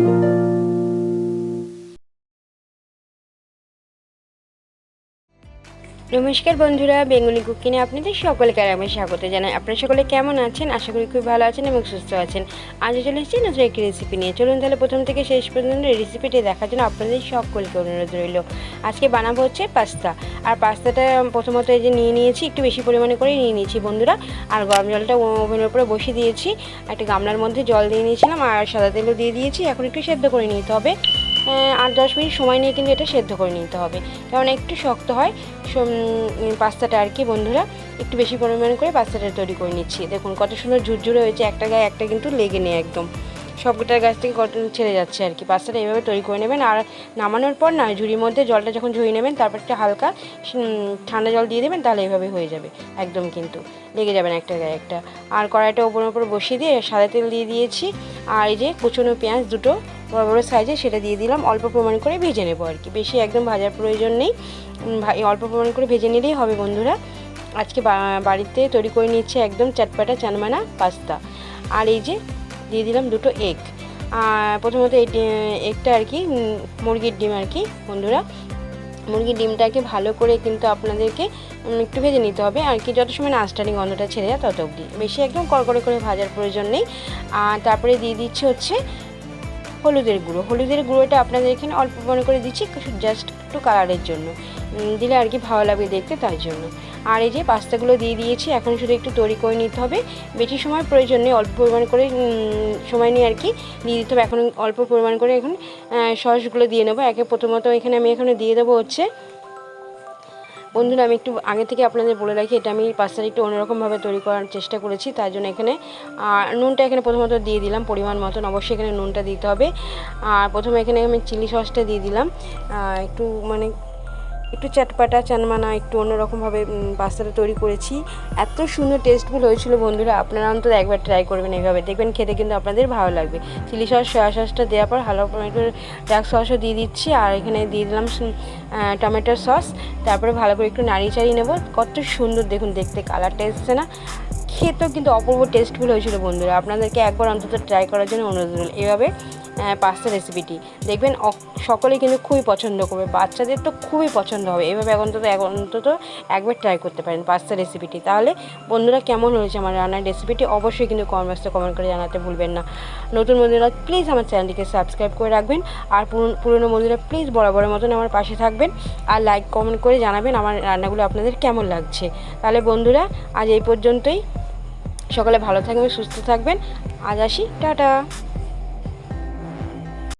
Thank you. নমস্কার বন্ধুরা, Bengali কুকিনে আপনাদের সকলকে আমি স্বাগত জানাই। আপনারা সকলে কেমন আছেন? আশা করি খুব ভালো আছেন এবং সুস্থ আছেন। আজ চলে এসেছি নতুন একটি রেসিপি নিয়ে। চলুন তাহলে প্রথম থেকে শেষ পর্যন্ত রেসিপিটি দেখার জন্য আপনাদের সকলকে অনুরোধ রইল। আজকে বানাবো হচ্ছে পাস্তা। আর পাস্তাটা প্রথমত এই যে নিয়ে নিয়েছি, একটু বেশি পরিমাণে করে নিয়ে নিয়েছি বন্ধুরা। আর গরম জলটা ওভেনের উপরে বসিয়ে দিয়েছি। একটা গামলার মধ্যে জল দিয়ে নিয়েছিলাম আর সাদা তেলও দিয়ে দিয়েছি। এখন একটু সেদ্ধ করে নিতে হবে। আট, দশ মিনিট সময় নিয়ে কিন্তু এটা সেদ্ধ করে নিতে হবে। কারণ একটু শক্ত হয় পাস্তাটা আর কি বন্ধুরা, একটু বেশি পরিমাণ করে পাস্তাটা তৈরি করে নিচ্ছি। দেখুন কত সুন্দর ঝুরঝুরে হয়েছে, একটা গায়ে একটা কিন্তু লেগে নেই একদম। সবকটার গাছ থেকে কত ছেড়ে যাচ্ছে আর কি। পাস্তাটা এইভাবে তৈরি করে নেবেন আর নামানোর পর না, ঝুড়ির মধ্যে জলটা যখন ঝুড়ি নেবেন, তারপর একটা হালকা ঠান্ডা জল দিয়ে দেবেন, তাহলে এইভাবে হয়ে যাবে, একদম কিন্তু। লেগে যাবেন একটা গায়ে একটা। আর কড়াইটা ওপর ওপর বসিয়ে দিয়ে সাদা তেল দিয়ে দিয়েছি। আর এই যে কুচনো পেঁয়াজ দুটো বড় বড় সাইজে সেটা দিয়ে দিলাম। অল্প পরিমাণ করে ভেজে নেব আর কি। বেশি একদম ভাজার প্রয়োজন নেই। অল্প পরিমাণ করে ভেজে নিলেই হবে বন্ধুরা। আজকে বাড়িতে তৈরি করে নিচ্ছে একদম চাটপাটা চানমানা পাস্তা। আর এই যে দিয়ে দিলাম দুটো এগ প্রথমত এই এগটা আর কি মুরগির ডিম আর কি, বন্ধুরা। মুরগির ডিমটাকে ভালো করে কিন্তু আপনাদেরকে একটু ভেজে নিতে হবে। আর কি, যত সময় না আঁচটানি গন্ধটা ছেড়ে যায় তত অবধি। বেশি একদম কড়কড়ে করে ভাজার প্রয়োজন নেই। আর তারপরে দিয়ে দিচ্ছি হচ্ছে হলুদের গুঁড়ো। হলুদের গুঁড়োটা আপনাদের এখানে অল্প মনে করে দিচ্ছি জাস্ট একটু কালারের জন্য। দিলে আর কি ভালো লাগবে দেখতে তার জন্য। আর এই যে পাস্তাগুলো দিয়ে দিয়েছি, এখন শুধু একটু তৈরি করে নিতে হবে। বেশি সময় প্রয়োজন নেই, অল্প পরিমাণ করে সময় নিয়ে আর কি দিয়ে দিতে হবে। এখন অল্প পরিমাণ করে এখন সসগুলো দিয়ে নেব। একে প্রথমত এখানে আমি এখানে দিয়ে দেবো হচ্ছে বন্ধুরা, আমি একটু আগে থেকে আপনাদের বলে রাখি, এটা আমি পাস্তাটা একটু অন্যরকমভাবে তৈরি করার চেষ্টা করেছি, তার জন্য এখানে নুনটা এখানে প্রথমত দিয়ে দিলাম পরিমাণ মতন, অবশ্যই এখানে নুনটা দিতে হবে। আর প্রথমে এখানে আমি চিলি সসটা দিয়ে দিলাম। একটু মানে একটু চাটপাটা চানমানা, একটু অন্যরকমভাবে পাস্তাটা তৈরি করেছি। এত সুন্দর টেস্টফুল হয়েছিল বন্ধুরা, আপনারা অন্তত একবার ট্রাই করবেন এইভাবে। দেখবেন খেতে কিন্তু আপনাদের ভালো লাগবে। চিলি সস সয়া সসটা দেওয়ার পর করে একটু ডার্ক সসও দিয়ে দিচ্ছি, আর এখানে দিয়ে দিলাম টমেটোর সস। তারপরে ভালো করে একটু নাড়িয়ে চাড়িয়ে নেব। কত সুন্দর দেখুন, দেখতে কালারটা এসছে না? খেতেও কিন্তু অপূর্ব টেস্টফুল হয়েছিল বন্ধুরা। আপনাদেরকে একবার অন্তত ট্রাই করার জন্য অনুরোধ এভাবে পাস্তা রেসিপিটি দেখবেন সকলেই কিন্তু খুবই পছন্দ করবে। বাচ্চাদের তো খুবই পছন্দ হবে। এভাবে অন্তত অন্তত একবার ট্রাই করতে পারেন পাস্তা রেসিপিটি তাহলে বন্ধুরা কেমন হয়েছে আমার রান্নার রেসিপিটি অবশ্যই কিন্তু কমেন্টসে কমেন্ট করে জানাতে ভুলবেন না। নতুন বন্ধুরা প্লিজ আমার চ্যানেলটিকে সাবস্ক্রাইব করে রাখবেন। আর পুরনো বন্ধুরা প্লিজ বরাবরের মতন আমার পাশে থাকবেন। আর লাইক কমেন্ট করে জানাবেন আমার রান্নাগুলো আপনাদের কেমন লাগছে। তাহলে বন্ধুরা, আজ এই পর্যন্তই। সকলে ভালো থাকবেন, সুস্থ থাকবেন। আজ আসি, টাটা।